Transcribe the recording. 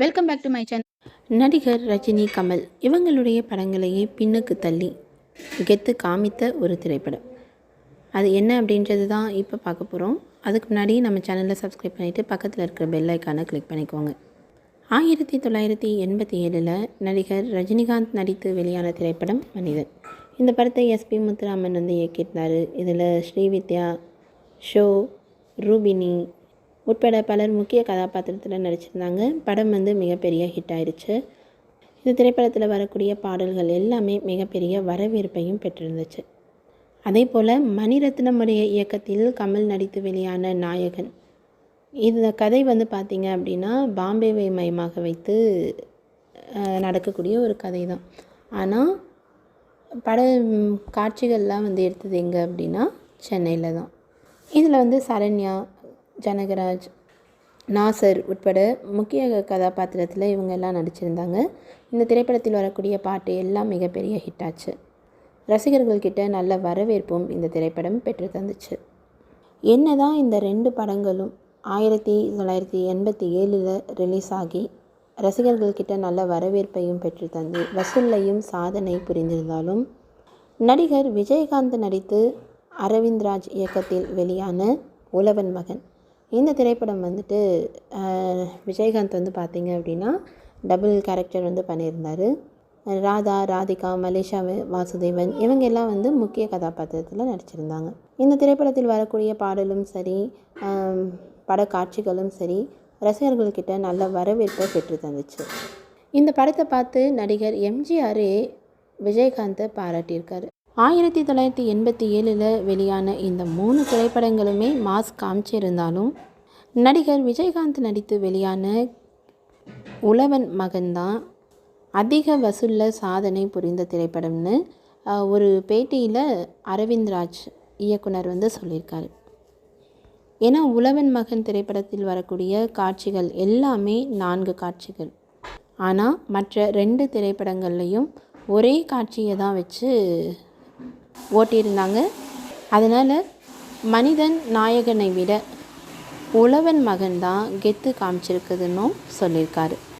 Welcome back to my channel நடிகர் ரஜினி கமல் இவங்களுடைய படங்களையே பின்னுக்கு தள்ளி கெத்து காமித்த ஒரு திரைப்படம். அது என்ன அப்படின்றது தான் இப்போ பார்க்க போகிறோம். அதுக்கு முன்னாடி நம்ம சேனலில் சப்ஸ்கிரைப் பண்ணிவிட்டு பக்கத்தில் இருக்கிற பெல் ஐக்கானை கிளிக் பண்ணிக்கோங்க. ஆயிரத்தி தொள்ளாயிரத்தி எண்பத்தி ஏழில் நடிகர் ரஜினிகாந்த் நடித்து வெளியான திரைப்படம் மனிதன். இந்த படத்தை எஸ்பி முத்துராமன் வந்து இயக்கியிருந்தார். இதில் ஸ்ரீவித்யா ஷோ ரூபினி உட்பட பலர் முக்கிய கதாபாத்திரத்தில் நடிச்சிருந்தாங்க. படம் வந்து மிகப்பெரிய ஹிட் ஆயிடுச்சு இந்த திரைப்படத்தில் வரக்கூடிய பாடல்கள் எல்லாமே மிகப்பெரிய வரவேற்பையும் பெற்றிருந்துச்சு. அதே போல் மணிரத்னமுடைய இயக்கத்தில் கமல் நடித்து வெளியான நாயகன். இந்த கதை வந்து பார்த்திங்க அப்படின்னா பாம்பேவை மையமாக வைத்து நடக்கக்கூடிய ஒரு கதை தான் ஆனால் பட காட்சிகள்லாம் வந்து எடுத்தது எங்கே அப்படின்னா சென்னையில் தான் இதில் வந்து சரண்யா ஜனகராஜ் நாசர் உட்பட முக்கிய கதாபாத்திரத்தில் இவங்க எல்லாம் நடிச்சிருந்தாங்க. இந்த திரைப்படத்தில் வரக்கூடிய பாட்டு எல்லாம் மிகப்பெரிய ஹிட்டாச்சு ரசிகர்கள்கிட்ட நல்ல வரவேற்பும் இந்த திரைப்படம் பெற்று தந்துச்சு. என்னதான் இந்த ரெண்டு படங்களும் ஆயிரத்தி தொள்ளாயிரத்தி எண்பத்தி ஏழில் ரிலீஸ் ஆகி ரசிகர்கள்கிட்ட நல்ல வரவேற்பையும் பெற்று தந்து வசூல்லையும் சாதனை புரிந்திருந்தாலும் நடிகர் விஜயகாந்த் நடித்து அரவிந்த்ராஜ் இயக்கத்தில் வெளியான உழவன் மகன். இந்த திரைப்படம் வந்துட்டு விஜயகாந்த் வந்து பார்த்தீங்க அப்படின்னா டபுள் கேரக்டர் வந்து பண்ணியிருந்தார். ராதா ராதிகா மலேஷா வாசுதேவன் இவங்க எல்லாம் வந்து முக்கிய கதாபாத்திரத்தில் நடிச்சிருந்தாங்க. இந்த திரைப்படத்தில் வரக்கூடிய பாடலும் சரி பட காட்சிகளும் சரி ரசிகர்கள்கிட்ட நல்ல வரவேற்பை பெற்று தந்துச்சு. இந்த படத்தை பார்த்து நடிகர் எம்ஜிஆரே விஜயகாந்தை பாராட்டியிருக்காரு. ஆயிரத்தி தொள்ளாயிரத்தி எண்பத்தி ஏழில் வெளியான இந்த மூணு திரைப்படங்களுமே மாஸ் காமிச்சிருந்தாலும் நடிகர் விஜயகாந்த் நடித்து வெளியான உழவன் மகன்தான் அதிக வசூலில் சாதனை புரிந்த திரைப்படம்னு ஒரு பேட்டியில் அரவிந்த்ராஜ் இயக்குனர் வந்து சொல்லியிருக்காரு. ஏன்னா உழவன் மகன் திரைப்படத்தில் வரக்கூடிய காட்சிகள் எல்லாமே நான்கு காட்சிகள். ஆனால் மற்ற ரெண்டு திரைப்படங்கள்லையும் ஒரே காட்சியை தான் வச்சு ஓட்டியிருந்தாங்க. அதனால் மனிதன் நாயகனை விட உழவன் மகன் தான் கெத்து காமிச்சிருக்குதுன்னும் சொல்லியிருக்காரு.